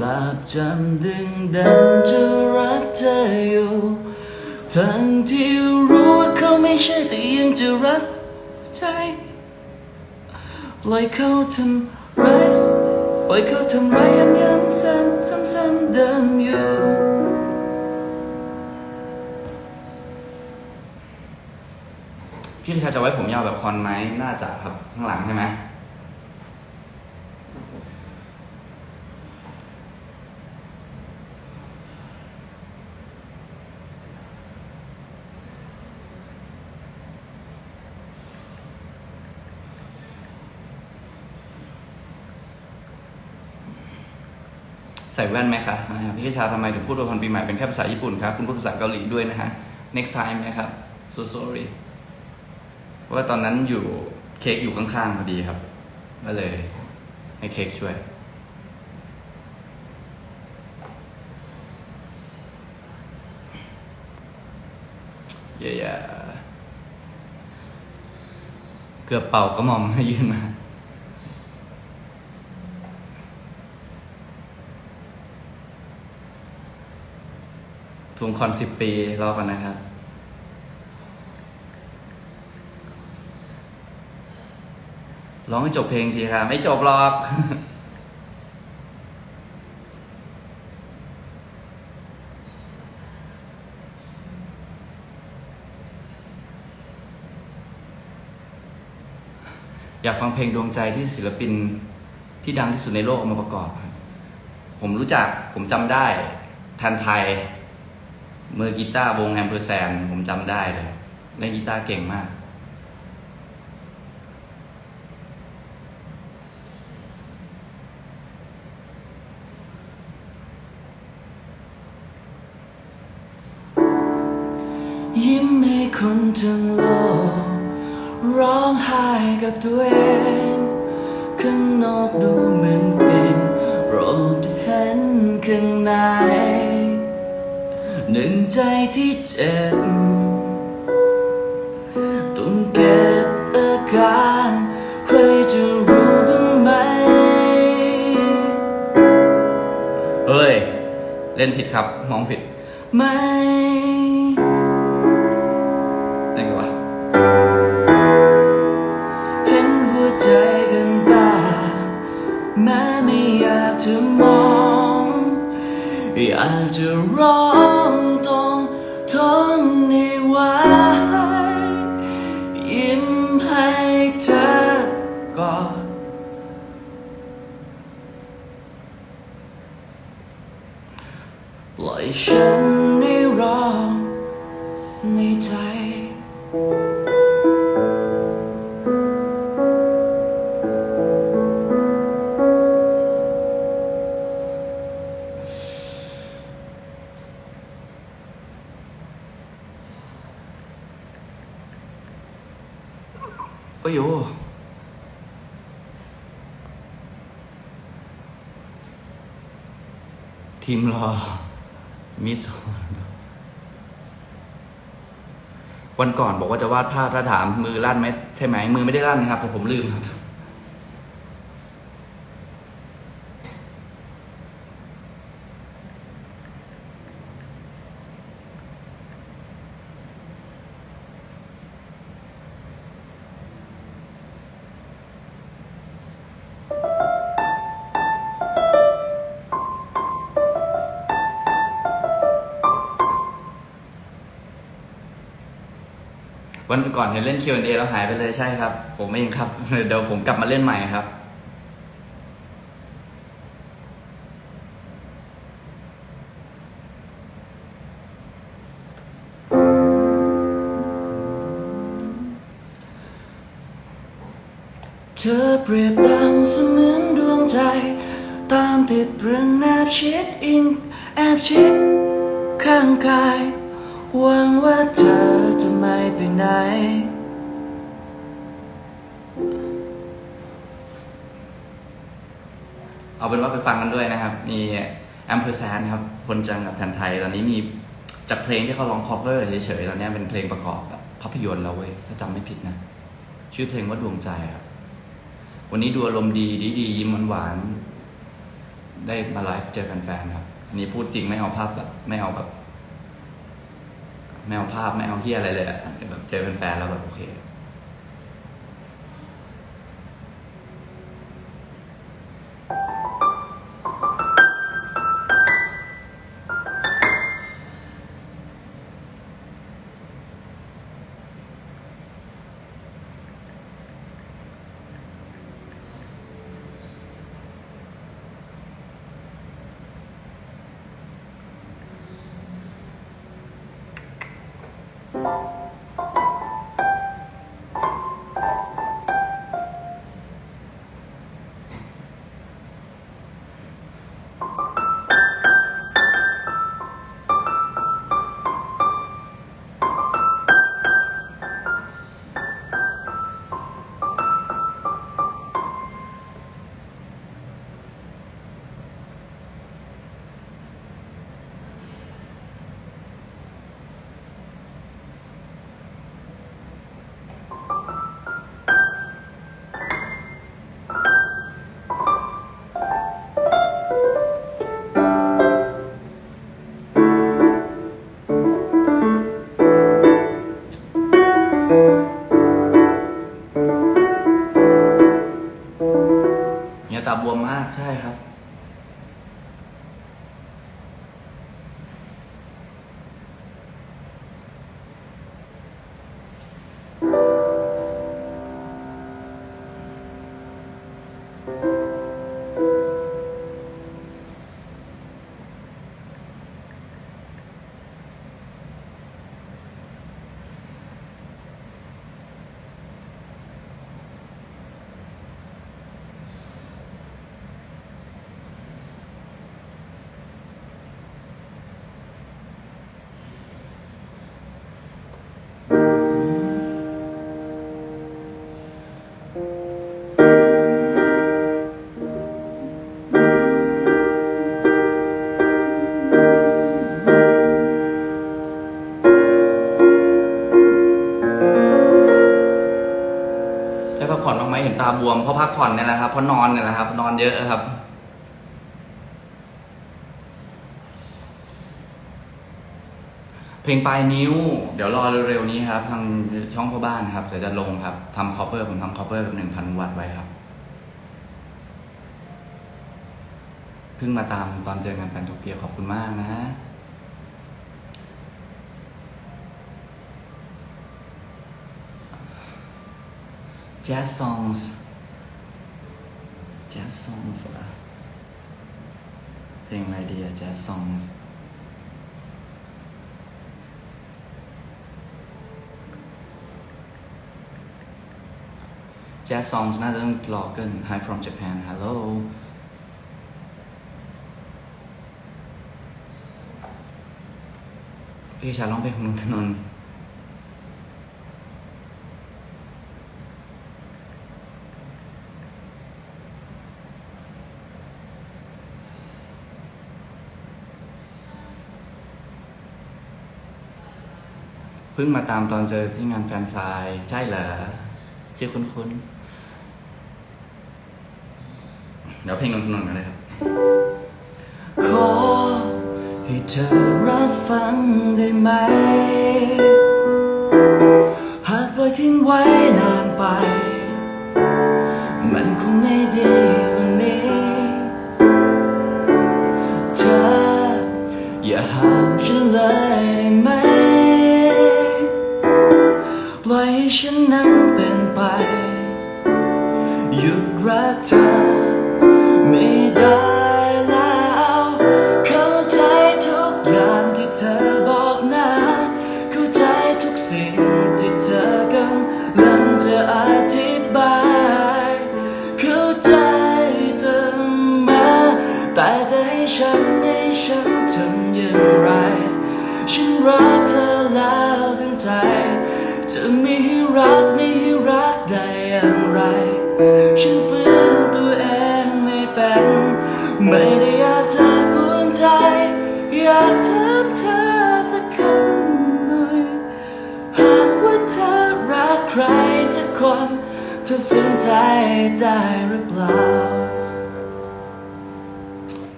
หลับจำดึงดันจะรักเธออยู่ ทั้งที่รู้ว่าเขาไม่ใช่แต่ยังจะรักใจปล่อยเขาทำร้ายปล่อยเขาทำร้ายย้ำย้ำซ้ำซ้ำซ้ำเดิมอยู่พี่ชาจะไว้ผมยาวแบบคอนไหมน่าจะครับข้างหลังใช่ไหม ใส่แว่นไหมคะพี่ชาทำไมถึงพูดว่าพันปีใหม่เป็นแค่ภาษาญี่ปุ่นครับคุณพูดภาษาเกาหลีด้วยนะฮะ next time นะครับ so sorry เพราะว่าตอนนั้นอยู่เค้กอยู่ข้างๆพอดีครับ ก็เลยให้เค้กช่วยเย่เกือบเป่ากระหม่อมให้ยื่นมา ทวงคอนสิบปีรอกันนะครับ ร้องให้จบเพลงทีครับ ไม่จบหรอกอยากฟังเพลงดวงใจที่ศิลปินที่ดังที่สุดในโลกเอามาประกอบครับผมรู้จักผมจำได้ทันไทย มือกีตาร์วงแอมเพอร์แซนผมจำได้เลยเล่นกีตาร์เก่งมาก ยิ้มให้คนทั้งโลก ร้องไห้กับตัวเองข้างนอกดูเหมือนเก่งโปรดเห็นข้างใน หนึ่งใจที่เจ็บต้องเก็บอาการใครจะรู้บ้างไหม เฮ้ย เล่นผิดครับ มองผิดไม่ โอ้ยโยทีมรอ มิสวันก่อนบอกว่าจะวาดภาพถ้าถามมือลั่นไหมใช่ไหมมือไม่ได้ลั่นนะครับแต่ผมลืมครับ ก่อนเห็นเล่น Q&A แล้วหายไปเลยใช่ครับ ผมเองครับ เดี๋ยวผมกลับมาเล่นใหม่ครับ เธอเปรียบดังเสมือนดวงใจ ตามติดเรื่องแอบชิดอิงแอบชิดข้างกายหวังว่าเธอู่ไหน เอาเป็นว่าไปฟังกันด้วยนะครับ มีแอมเพอร์แซนครับ คนจังกับแทนไทย ตอนนี้มีจากเพลงที่เขาร้อง cover เฉยๆ ตอนนี้เป็นเพลงประกอบแบบภาพยนตร์แล้วเว้ย ถ้าจำไม่ผิดนะ ชื่อเพลงว่าดวงใจครับ วันนี้ดูอารมณ์ดีดีดียิ้มหวานๆได้มาไลฟ์เจอแฟนๆครับ อันนี้พูดจริงไม่เอาภาพแบบไม่เอาแบบ ไม่เอาภาพไม่เอาเฮียอะไรเลยอะแบบเจอแฟนแล้วแบบโอเค ได้พักผ่อนบ้างไหมเห็นตาบวมเพราะพักผ่อนเนี่ยแหละครับเพราะนอนเนี่ยแหละครับ นอนเยอะครับเพลงปลายนิ้ว เดี๋ยวรอเร็วๆนี้ครับ ทางช่องพ่อบ้านครับเดี๋ยวจะลงครับทำ cover ผมทำ cover กับหนึ่งพันวัตต์ไว้ครับเพิ่งมาตามตอนเจอกันแฟนโทเปียขอบคุณมากนะ Jazz songs Jazz songs เหรอเพลงอะไรดีอะ Jazz songs Jazz songs น่าจะต้องรอเกิน Hi from Japan Hello พี่ชายร้องเพลงของนนทนนท์ เพิ่งมาตามตอนเจอที่งานแฟนซายใช่เหรอชื่อคุ้นๆเดี๋ยวเพลงนนทนนท์กันเลยครับ ขอให้เธอรับฟังได้ไหม หากปล่อยทิ้งไว้นานไป มันคงไม่ดีวันนี้ เธออย่าห้ามฉันเลย อยากถามเธอสักคำหน่อย หากว่าเธอรักใครสักคน เธอฝืนใจได้หรือเปล่า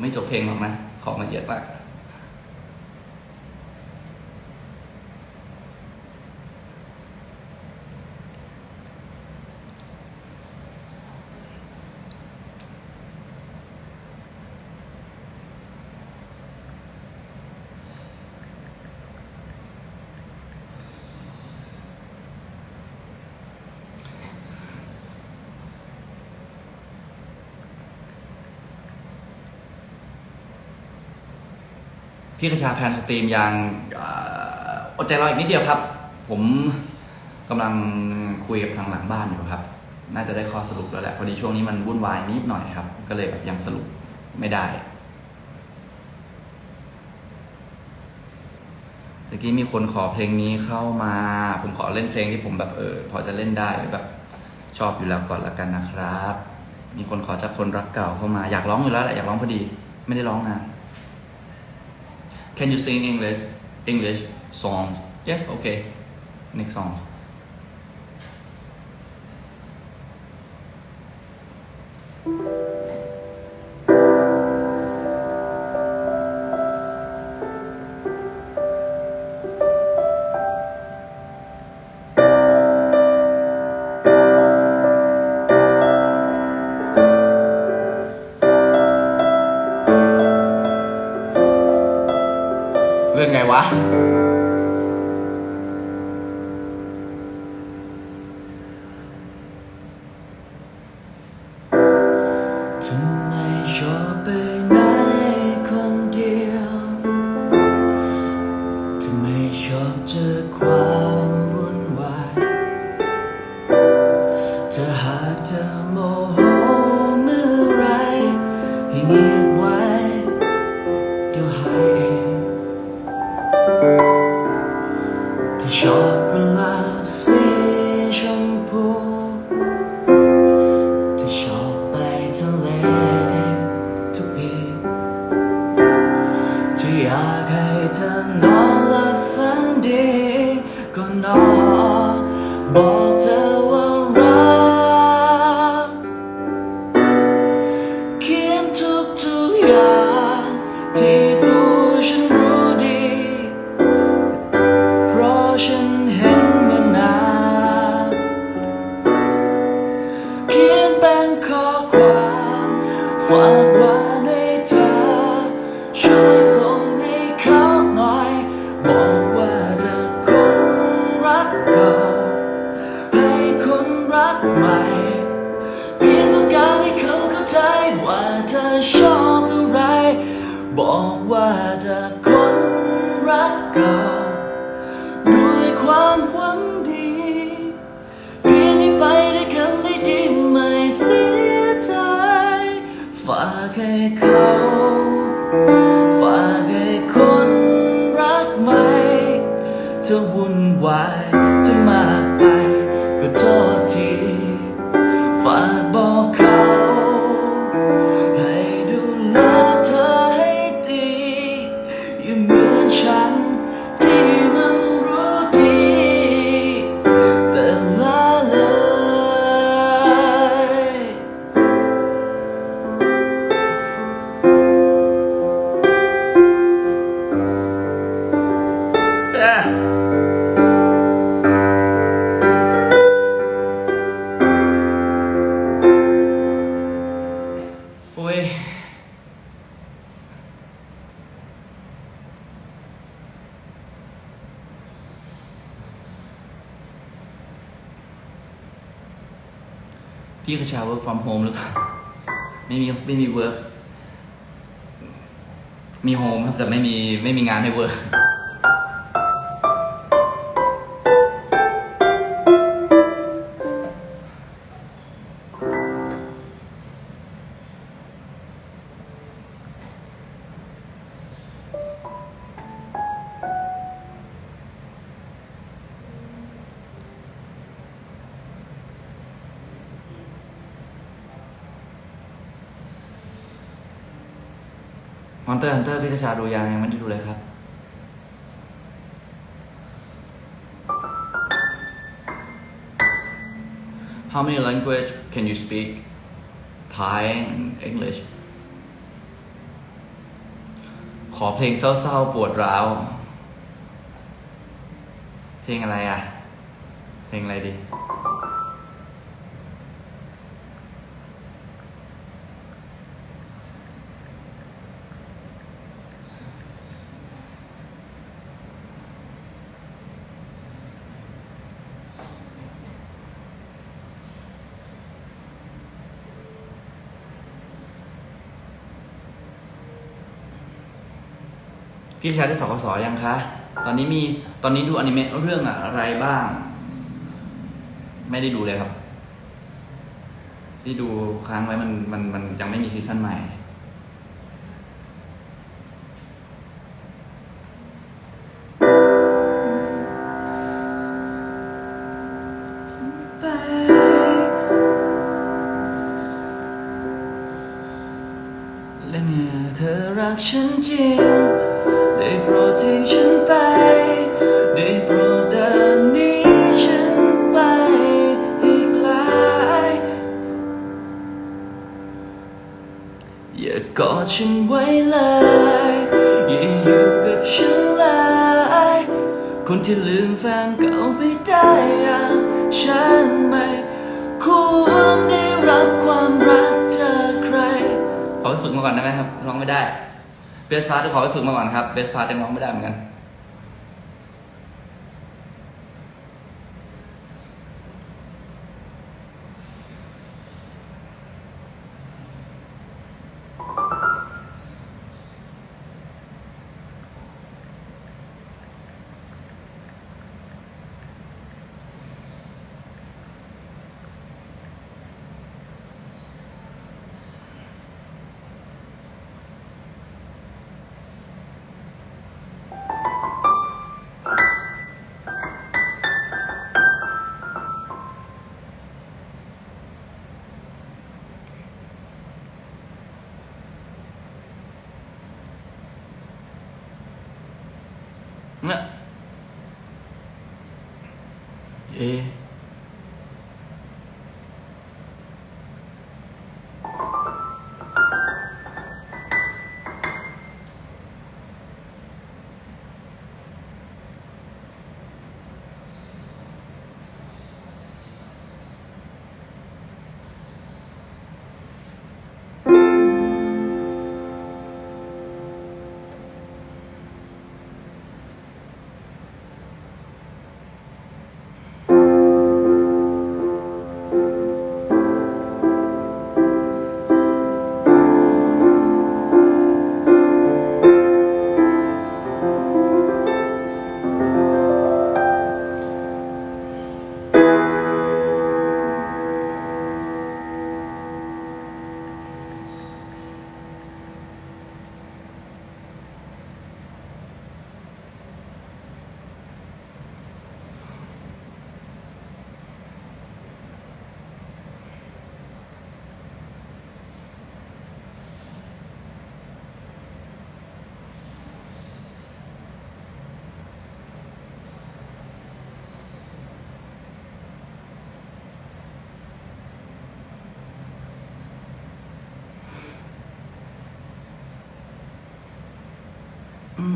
ไม่จบเพลงหรอกนะ ขอมาเยอียดมาก พี่กระชาแพนสตรีมยังอดใจรออีกนิดเดียวครับ ผมกำลังคุยกับทางหลังบ้านอยู่ครับ น่าจะได้ข้อสรุปแล้วแหละพอดีช่วงนี้มันวุ่นวายนิดหน่อยครับ ก็เลยแบบยังสรุปไม่ได้ตะกี้มีคนขอเพลงนี้เข้ามา ผมขอเล่นเพลงที่ผมแบบเออพอจะเล่นได้หรือแบบชอบอยู่แล้วก่อนละกันนะครับ มีคนขอจากคนรักเก่าเข้ามา อยากร้องอยู่แล้วแหละอยากร้องพอดี ไม่ได้ร้องนาน Can you sing English English songs? Yeah, okay. Next songs. วะ ชอบอะไร บอกว่าจะคนรักเก่าด้วยความหวังดี เพียงให้ไปด้วยกันได้ดีไม่เสียใจ ฝากให้เขาฝากให้คนรักไหมเธอวุ่นวาย พี่กระชาว work from home หรือเปล่าไม่มีไม่มี work มี home ครับแต่ไม่มีไม่มีงานให้ work มอนเตอร์ฮันเตอร์พี่กระชาดูยังยังไม่ได้ดูเลยครับ how many language can you speak Thai and English ขอเพลงเศร้าๆปวดร้าว เพลงอะไรอะ เพลงอะไรดี พี่ชายได้สกสยังคะ ตอนนี้มี ตอนนี้ดูอนิเมะเรื่องอะไรบ้าง ไม่ได้ดูเลยครับ ที่ดูค้างไว้มันมันมันยังไม่มีซีซั่นใหม่ไปและเมื่อเธอรักฉันจริง กอดฉันไว้เลยอย่าอยู่กับฉันเลยคนที่ลืมแฟนเก่าไปได้อะฉันไม่ควรได้รับความรักจากใคร ขอไปฝึกมาก่อนได้ไหมครับ ร้องไม่ได้ เบสพาร์ทขอไปฝึกมาก่อนครับ เบสพาร์ทยังร้องไม่ได้เหมือนกัน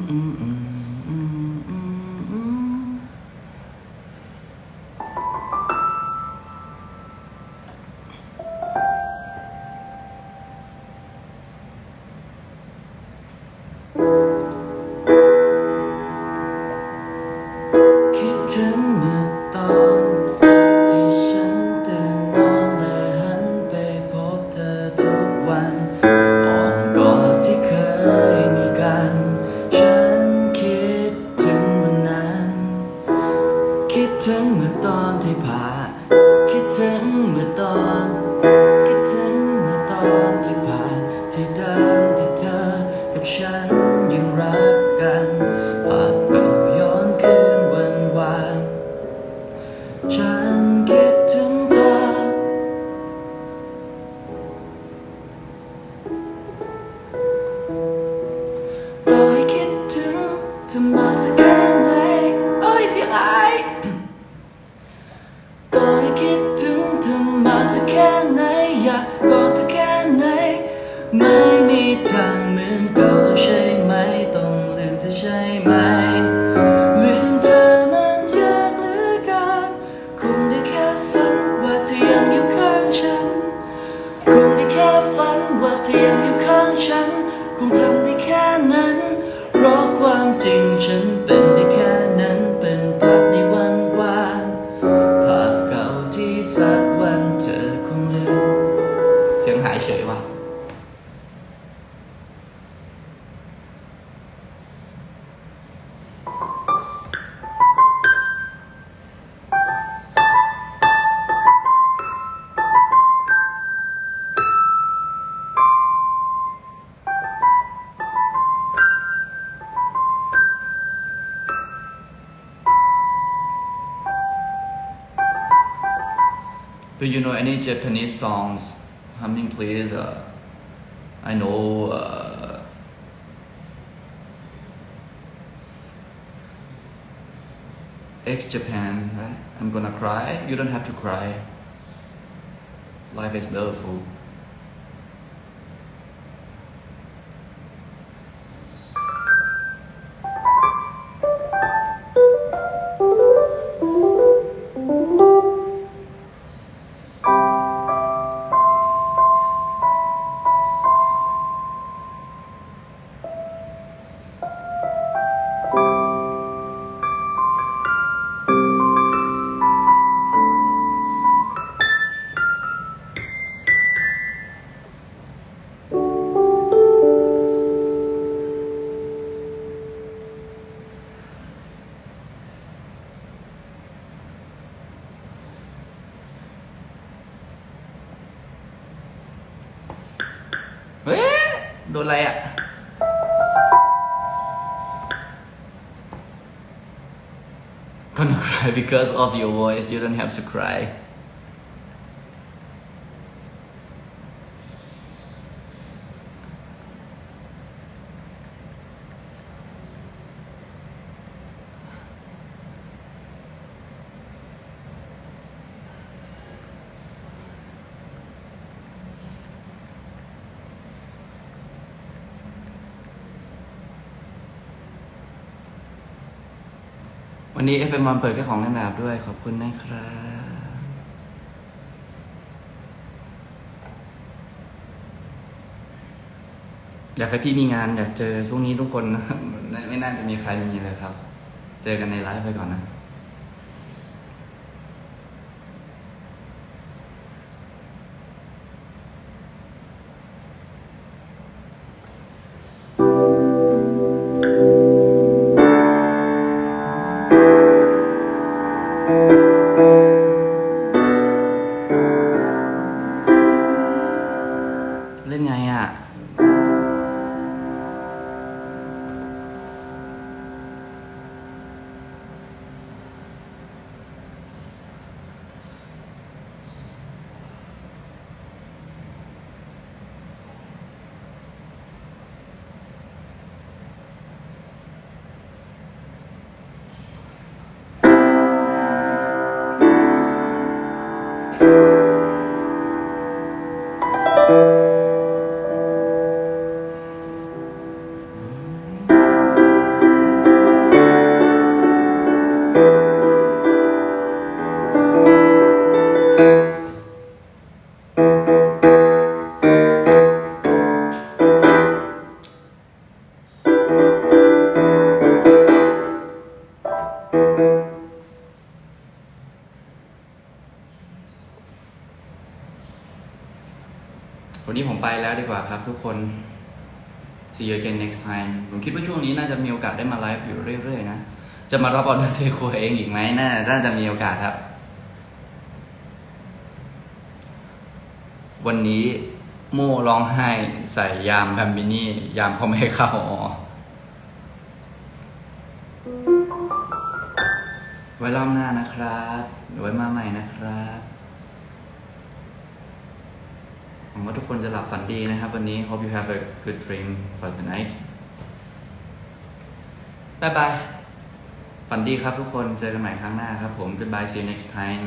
อืม ตอนที่ผ่านคิดถึงเมื่อตอน คิดถึงเมื่อตอนที่ผ่า Songs humming please uh, I know uh, X Japan right? I'm gonna cry. You don't have to cry. Life is beautiful ดนอะไรอ่ะ Gonna cry because of your voice you don't have to cry วันนี้ FM1 เปิดแค่ของในแบบด้วย ขอบคุณนะครับ อยากให้พี่มีงานอยากเจอช่วงนี้ทุกคนไม่น่าจะมีใครมีเลยครับ เจอกันในไลฟ์ไปก่อนนะ วันนี้ผมไปแล้วดีกว่าครับทุกคน see you again next time ผมคิดว่าช่วงนี้น่าจะมีโอกาสได้มาไลฟ์อยู่เรื่อยๆนะ จะมารับออเดอร์เทครัวเองอีกไหมน่าน่าจะมีโอกาสครับ วันนี้โม่ร้องไห้ใส่ยามแบมบินี่ ยามเขาไม่ให้เข้าอ๋อไว้รอบหน้านะครับ ไว้มาใหม่นะครับ หวั งว่าทุกคนจะหลับฝันดีนะครับวันนี้ hope you have a good dream for tonight บายบายฝันดีครับทุกคน เจอกันใหม่ครั้งหน้าครับผม goodbye see you next time